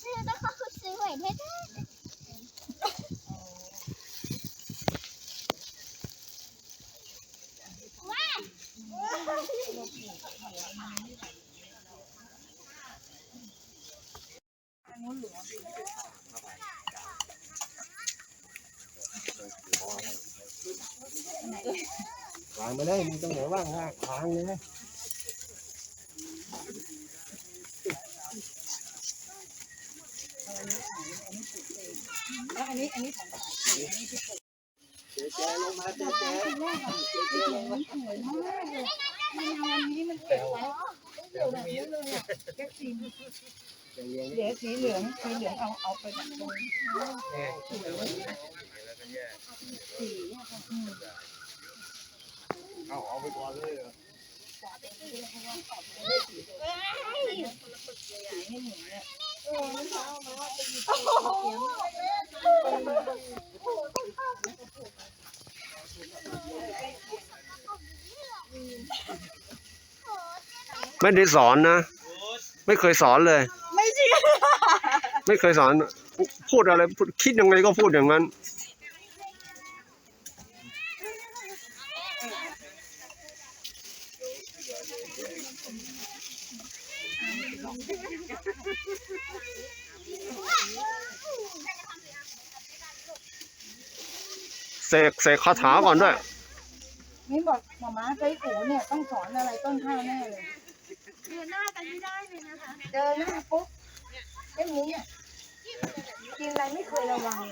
ซื้อต้องเขาซื้อไว้แท้ๆว้าวางไปเลยมีตรงไหนว่างว่างวางเลย แล้วอันนี้อันนี้ของเจ๊เจ๊ลงมาเจ๊เจ๊สวยมากเลยมันเอาอันนี้มันสวยเดี๋ยวแบบนี้เลยอะแค่สีเจ๊เดี๋ยวสีเหลืองสีเหลืองเอาเอาไปแบบตรงแห้งสีเนี่ยค่ะอืมเอาเอาไปก่อนเลยสีให้หนูเนี่ย ไม่ได้สอนนะ ไม่เคยสอนเลย ไม่จริงไม่เคยสอน พูดอะไรพูดคิดยังไงก็พูดอย่างนั้น เสกเสกคาถาก่อนด้วย นี่บอกหมอม้าใช้หูเนี่ยต้องสอนอะไรต้นข้าวแน่เลย เดือนหน้ากันไม่ได้เลยนะคะเจอหน้าปุ๊บไอ้หมูเนี่ยกินอะไรไม่เคยระวัง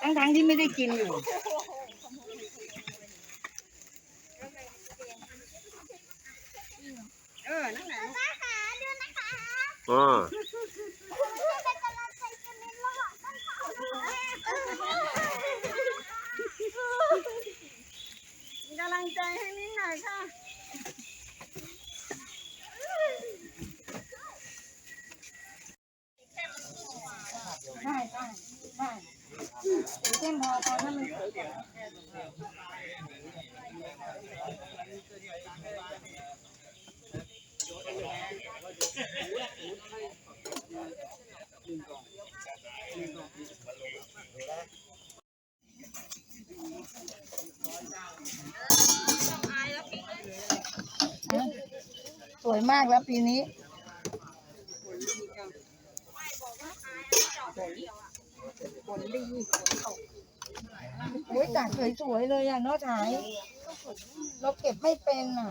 ทั้งทั้งๆที่ไม่ได้กินอยู่ เออ นั่นแหละ ป้าขาดูนะคะ อ่าเป็นกำลังใจกันในระหว่างต้นเขามีกำลังใจให้นิดหน่อยค่ะใช่ใช่ใช่ถึงเส้นพอพอถ้ามันสวยกว่า วยมากแล้วปีนี้ฝนดีโอ้ยจากสวยๆเลยอะเนอะถ่าย เราเก็บไม่เป็นอะ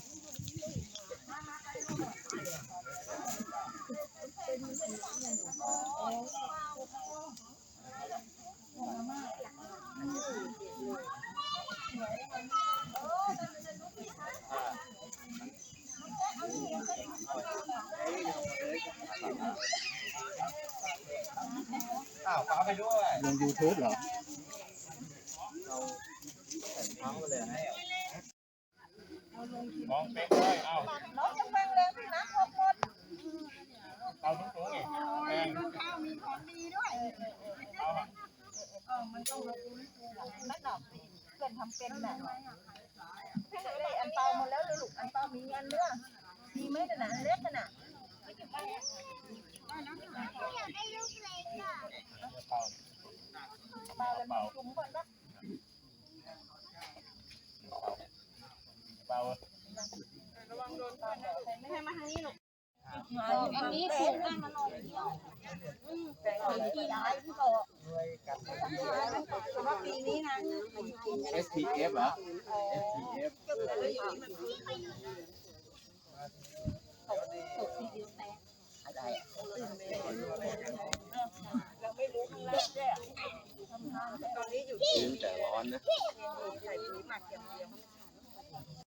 าวฟ้าไปด้วยลงยูทูบเหรอมองเป็นเลยเอาน้องจะแปลงแรงพี่นะหมดหมดเอาทุกตัวไงแพงข้าวมีของดีด้วยเออมันต้องเราดูดูหลังนั่นหรอกเพื่อนทำเป็นแหละพี่หนูได้อันเปาหมดแล้วเลยลูกอันเปามีอันเนื้อมีไหมน่ะเล็กน่ะอ อันนี้ถูกนั่งมานอนเที่ยวคนที่ย้ายพี่บอกว่ปีนี้นะ STF เหรอ STF ตกทีเดียวแตกอะไรอ่ไม่รู้ข้างล่างด้วตอนนี้อยู่แต่ร้อนนะใส่อย่า